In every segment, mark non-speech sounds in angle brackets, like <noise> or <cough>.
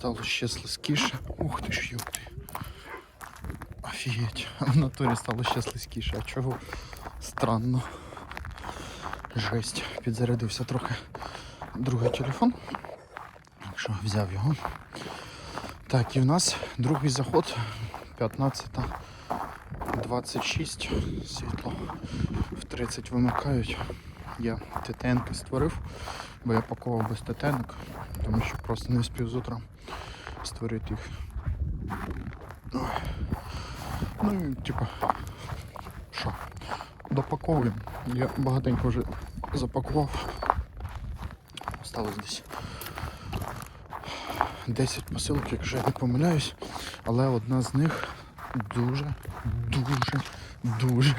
стало ще слизькіше. Ух ти ж йопти. Офігеть. <laughs> В натурі стало ще слизькіше. А чого? Странно. Жесть. Підзарядився трохи другий телефон. Так що взяв його. Так, і в нас другий заход 15.26. Світло в 30 вимикають. Я ТТНки створив, бо я пакував без ТТНок, тому що просто не встиг з утра створити їх. Ну типа, що, допаковуємо. Я багатенько вже запакував. Осталось десь 10 посилок, якщо я не помиляюсь, але одна з них дуже, дуже, дуже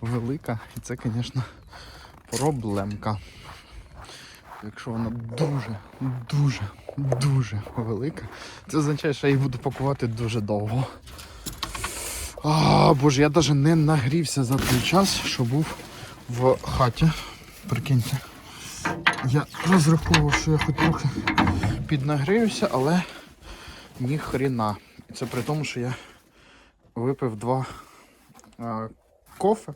велика. І це, звісно, проблемка. Якщо вона дуже, дуже, дуже велика, це означає, що я її буду пакувати дуже довго. А, боже, я навіть не нагрівся за той час, що був в хаті. Прикиньте. Я розраховував, що я хоч трохи піднагріюся, але ні хрена. І це при тому, що я випив два а, кофе.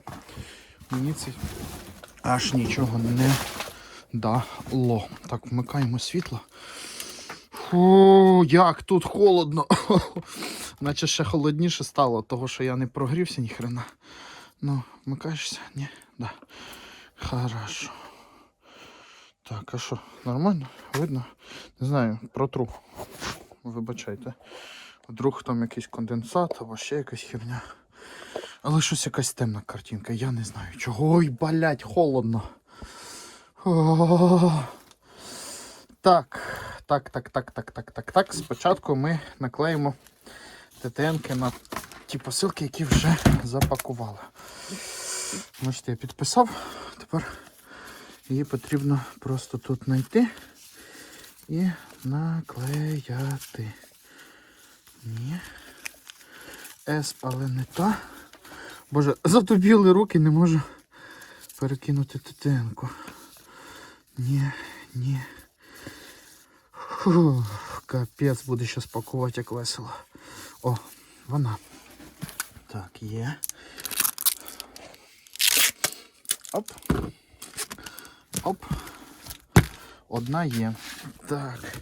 Мені це аж нічого не дало. Так, вмикаємо світло. Фу, як тут холодно. <laughs> Наче ще холодніше стало, того що я не прогрівся ніхрена. Ну, вмикаєшся? Ні? Да. Хорошо. Так, а що, нормально? Видно? Не знаю, протру. Вибачайте. Вдруг там якийсь конденсат або ще якась херня. Але щось якась темна картинка, я не знаю чого. Ой, блять, холодно. О, Так, так, так, так, так, так, так, так. Спочатку ми наклеїмо ТТНки на ті посилки, які вже запакували. Бачите, я підписав. Тепер її потрібно просто тут знайти і наклеяти. Ні. С, але не та. Боже, затобіли руки, не можу перекинути ТТНку. Ні, ні. Фу, капець буде щас пакувати як весело. О, вона. Так, є. Оп. Оп. Одна є. Так.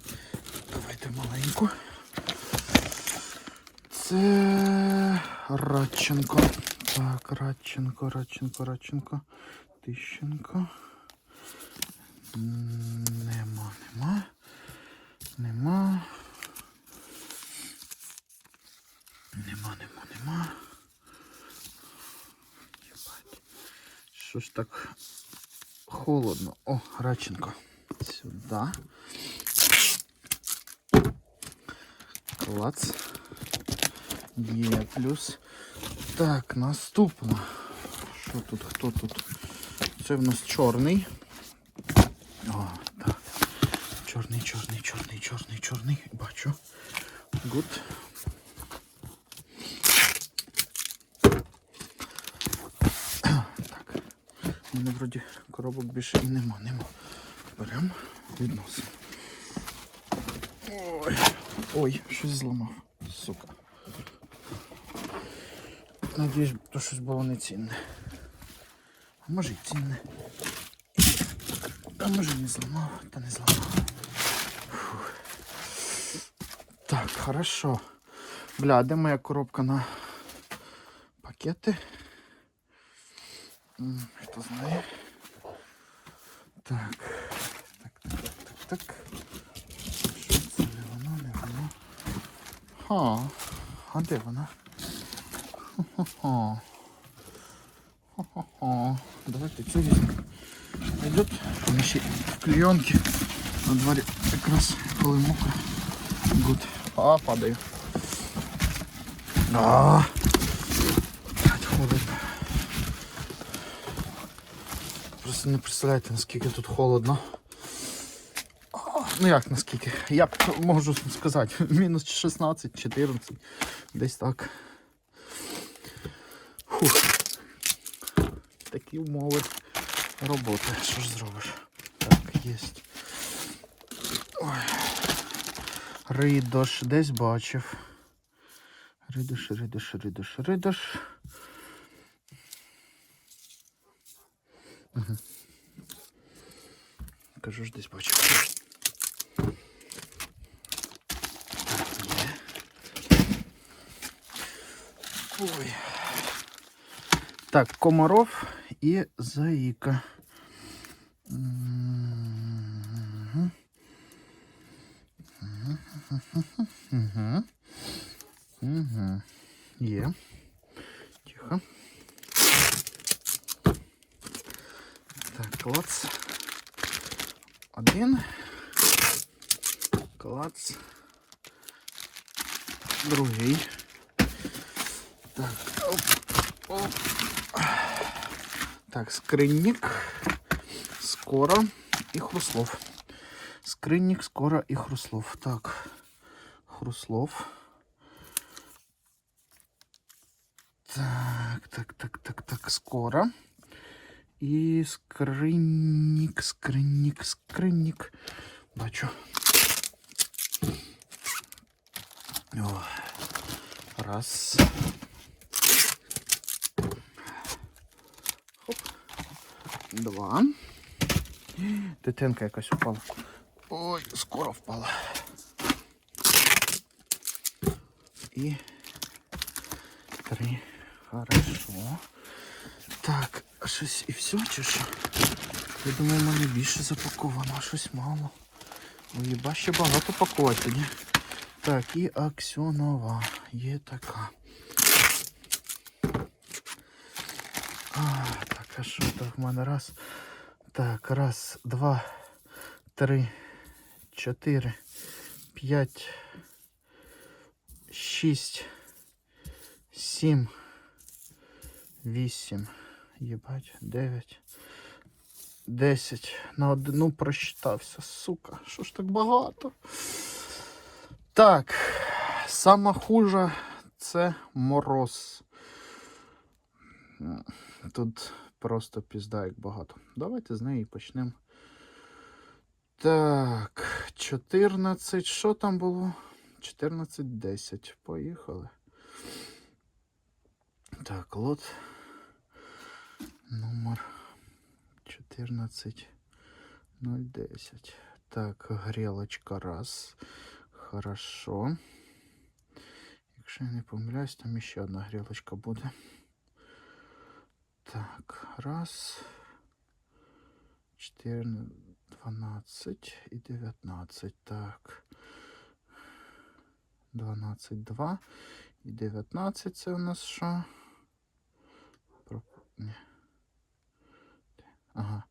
Давайте маленьку. Це Радченко. Так, Радченко, Радченко, Радченко. Тищенко. Нема, нема. Нема. Нема, нема, нема. Єбать. Що ж так холодно? О, Радченко. Сюди. Клац. Є плюс. Так, наступна. Що тут? Хто тут? Це в нас чорний. О, так. Чорний, чорний, чорний, чорний, чорний. Бачу. Гуд. Так. У мене вроді коробок більше і нема, нема. Беремо, відносимо. Ой, ой, щось зламав. Сука. Надіюсь, то щось було не цінне. А може й цінне. А може не зламав, та не зламав. хорошо. Бля, а де моя коробка на пакети? М, Хто знає? Так. Так, так, так, так. Що це? Не воно, не воно. Ха. А де вона? Хо-хо-хо. Хо-хо-хо. Давайте цю візьмемо. Пойдет. Вона ще в клейонці. На дворі якраз коли мокро. Гуд. А, падаю. А. Холодно. Просто не представляєте, наскільки тут холодно. Ну як наскільки? Я можу сказати, <laughs> мінус 16-14. Десь так. Фух. Такі умови роботи. Що ж зробиш? Так, є. Ой. Ридош десь бачив. Ридош, ридош, ридош, ридош. Угу. Кажу ж десь бачив. Ой. Так, комаров і заїка. Угу. Угу. Є. Тихо. Так, клац. Один. Клац. Другий. Так. Оп. Оп. Так, скринник. Скоро і хруслов. Скринник, скоро і хруслов. Так. Хруслов. Так, так, так, так, так, скоро. І скринник, скринник, скринник. Бачу. О. Раз. Хоп. Два. Дитинка якась упала. Ой, скоро впала. І три. Хорошо. Так, а щось і все чи що? Я думаю, в мене більше запаковано, а щось мало. Ой, ще багато пакувати тоді. Так, і аксьонова є така. А, так, а що так в мене раз? Так, раз, два, три, чотири, п'ять, шість, сім, вісім, єбать, дев'ять, десять. На одну просчитався, сука. Що ж так багато? Так, сама хужа це мороз. Тут просто пізда як багато. Давайте з неї почнемо. Так, 14. Що там було? 14, 10. Поїхали. Так, лот. Номер 14 010. Так, грілочка раз. Хорошо. Якщо я не помиляюсь, там ще одна грілочка буде. Так, раз, 14, 12 і 19. Так. 12, 2 і 19 це у нас що? Ні. Ага.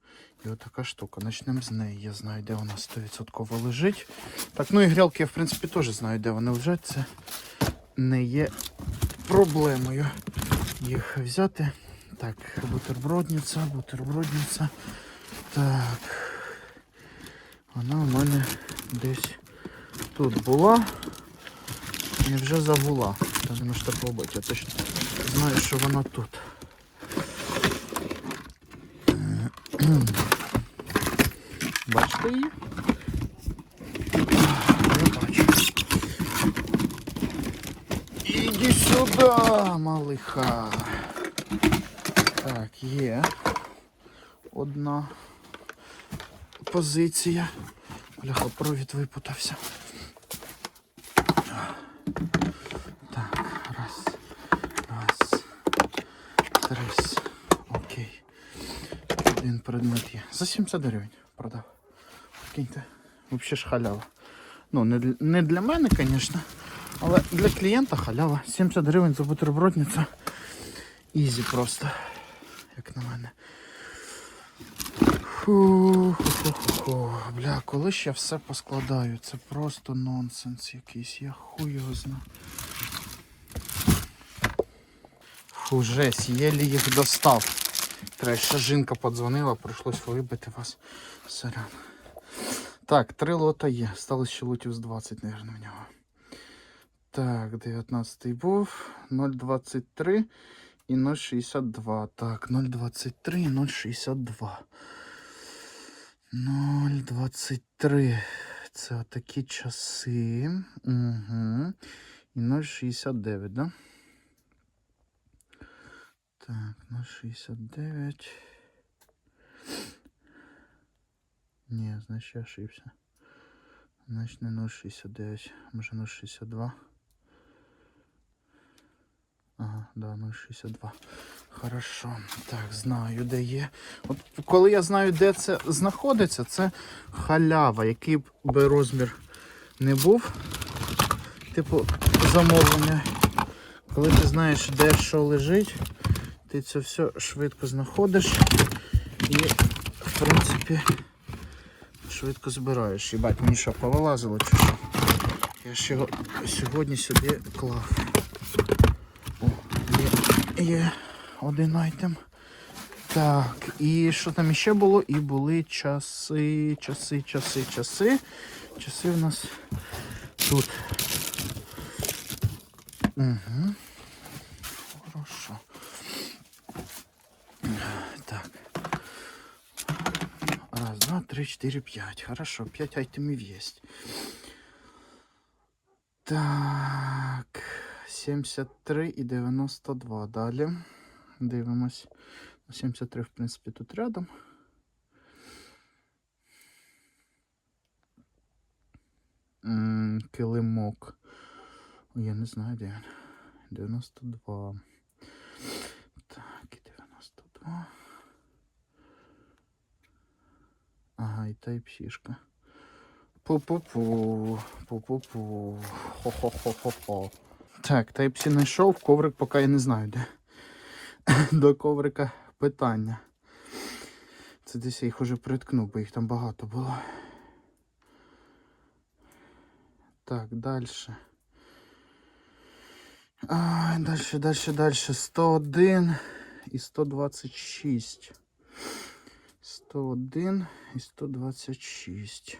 І от така штука. Начнемо з неї. Я знаю, де вона 100% лежить. Так, ну і грілки я, в принципі, теж знаю, де вони лежать. Це не є проблемою їх взяти. Так, бутербродниця, бутербродниця. Так. Вона у мене десь тут була. І вже забула. Та не можете побачити. Я точно знаю, що вона тут. Бачите її? Я бачу. Іди сюди, малиха. Так, є одна позиція. Бляха, провід випутався. Так, раз, раз, три. Окей. Один предмет є. За 70 гривень продав. Прикиньте. Взагалі ж халява. Ну, не для, не для мене, звісно, але для клієнта халява. 70 гривень за бутербродницю. Ізі просто, як на мене. Фу, фу, фу, фу. Бля, коли я все поскладаю? Це просто нонсенс якийсь. Я хуй його знаю. Фу, жесть, єлі їх достав. Треба жінка подзвонила, прийшлось вибити вас. Сорян. Так, три лота є. Сталося ще лотів з 20, мабуть, в нього. Так, 19 був. 0,23 і 0,62. Так, 0,23 і 0,62. 0,23. це такі часи. Угу. І 0,69, да? Так, 0,69. Ні, значить я ошибся. Значить не 0,69, може 0,62. Ага, да, 0,62. Хорошо. Так, знаю, де є. От коли я знаю, де це знаходиться, це халява, який би розмір не був. Типу замовлення. Коли ти знаєш, де що лежить, ти це все швидко знаходиш і, в принципі, швидко збираєш. Їбать, мені що, повилазило чи що? Я його сьогодні сюди клав. О, є, є один айтем. Так, і що там іще було? І були часи, часи, часи, часи. Часи в нас тут. Угу. Хорошо. Так. Два, три, четыре, пять. Хорошо, пять айтемів есть. Так. 73 і 92. Далі. Дивимось. 73, в принципі, тут рядом. Килимок. Ой, Я не знаю, де він. 92. Так, і 92. Ага, і тайп-сішка. Пу-пу-пу. Пу-пу-пу. Хо-хо-хо-хо-хо. Так, Type-C знайшов, коврик поки я не знаю де. <laughs> До коврика питання. Це десь я їх уже приткнув, бо їх там багато було. Так, далі. Далі, далі, далі. 101 і 126. 101 і 126.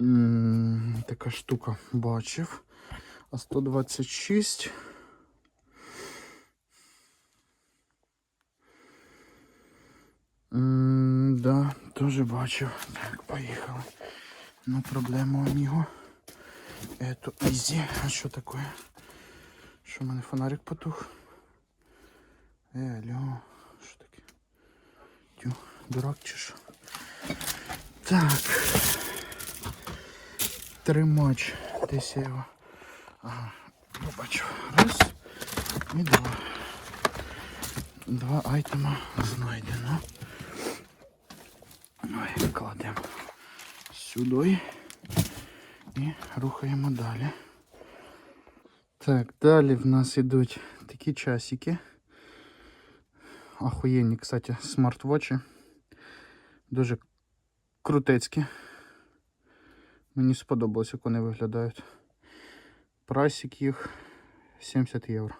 М, Така штука бачив. А 126. М, Да, теж бачив. Так, поїхали. Ну, проблема у нього. Это easy. А що таке? Що в мене фонарик потух? Е, алло? Тю, дурак чи що? Так. Тримач. Десь я його. Ага, побачу. Раз і два. Два айтема знайдено. Ой, кладемо сюди і рухаємо далі. Так, далі в нас йдуть такі часики. Охуєнні, кстати, смарт-вочі. Дуже крутецькі. Мені сподобалось, як вони виглядають. Прайсик їх 70 євро.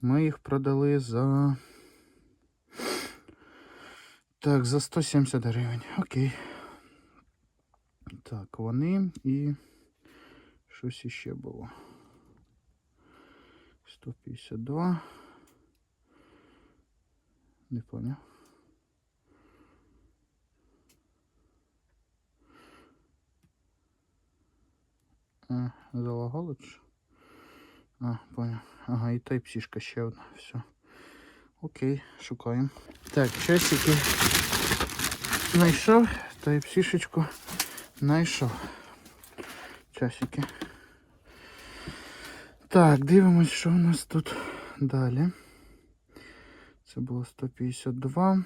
Ми їх продали за. Так, за 170 гривень. Окей. Так, вони і щось іще було. 152. Не поняв. А, залагало чи? А, понял. Ага, і тайп-сішка ще одна. Все. Окей, шукаємо. Так, часики знайшов. Тайп-сішечку знайшов. Часики. Так, дивимось, що у нас тут далі. Це було 152.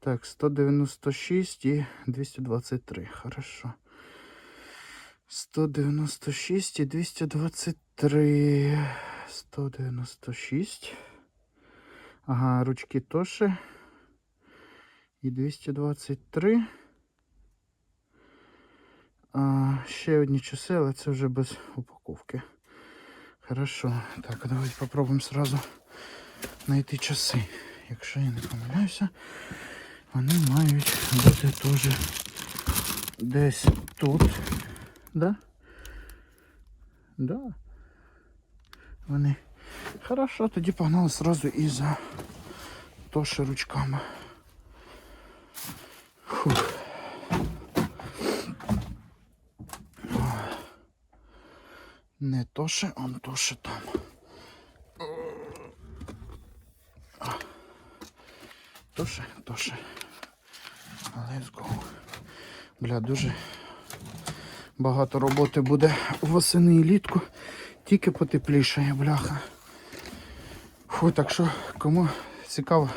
Так, 196 і 223. Хорошо. 196 і 223. 196. Ага, ручки Тоши. І 223. А, ще одні часи, але це вже без упаковки. Хорошо. Так, давайте попробуємо сразу знайти часи. Якщо я не помиляюся, вони мають бути теж десь тут. Да? Да. Вони... Хорошо, тоді погнали сразу і за тоши ручками. Фух. Не тоше, он тоше там. То ще, то ще. Let's go. Бля, дуже багато роботи буде восени і літку. Тільки потеплішає, бляха. Фу, так що, кому цікаво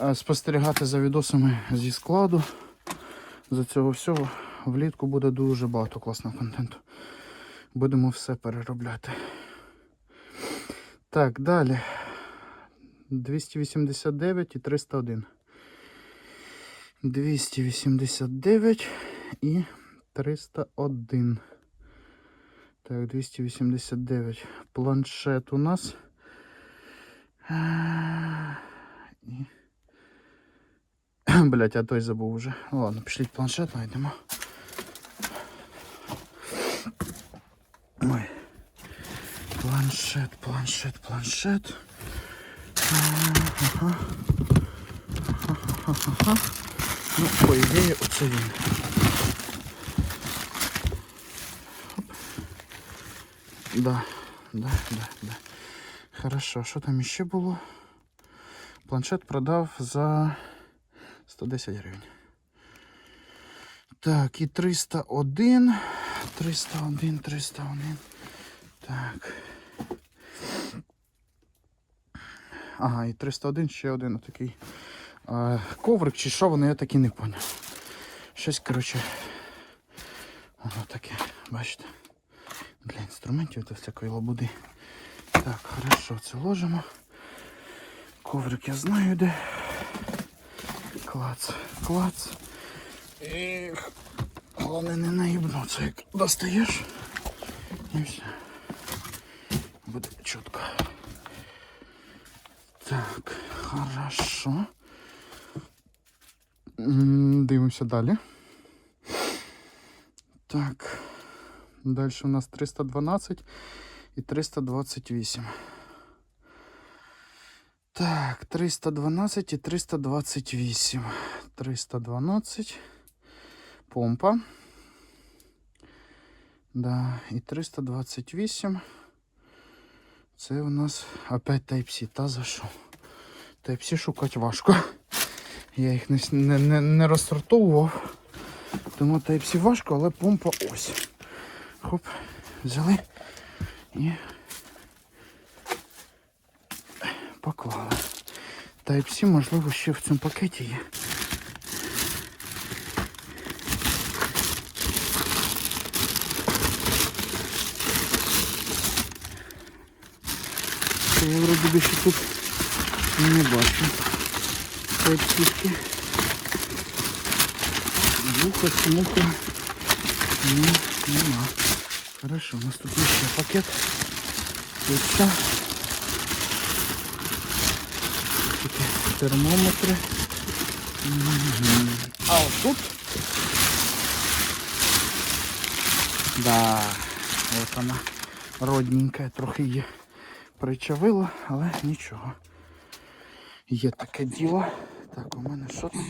е, спостерігати за відосами зі складу, за цього всього, влітку буде дуже багато класного контенту. Будемо все переробляти. Так, далі. 289 і 301. 289 і 301. Так, 289. Планшет у нас. І... <clears throat> Блять, я той забув. Ну, Ладно, пішліть планшет, знайдемо. Ой. Планшет, планшет, планшет. Ага. Ага. Ну, по ідеї, оце він. Оп. Да, да, да, да. Хорошо, що там іще було? Планшет продав за 110 гривень. Так, і 301. 301, 301. Так. Ага, і 301 ще один такий е, коврик чи що воно, я так і не поняв. Щось, коротше, воно таке, бачите. Для інструментів та всякої лабуди. Так, хорошо, це ложимо. Коврик я знаю де. Клац, клац. І головне не наїбнуться, як достаєш. І все. Буде чітко. Так, хорошо. М, Дивимося далі. Так. Далі у нас 312 і 328. Так, 312 і 328. 312. Помпа. Да, і 328. Це у нас опять Type-C. Та за що? Type-C шукати важко. Я їх не, не, не, не розсортовував. Тому Type-C важко, але помпа ось. Хоп, взяли і поклали. Type-C, можливо, ще в цьому пакеті є. Це Я вроді би ще тут не бачу. Type-C. Вуха, смуха. Ні, нема. Хорошо, у нас тут є ще пакет. Тут все. Такі термометри. Мгм. А от тут. Да, от вона родненька, трохи є причавила, але нічого. Є таке діло. Так, у мене що там?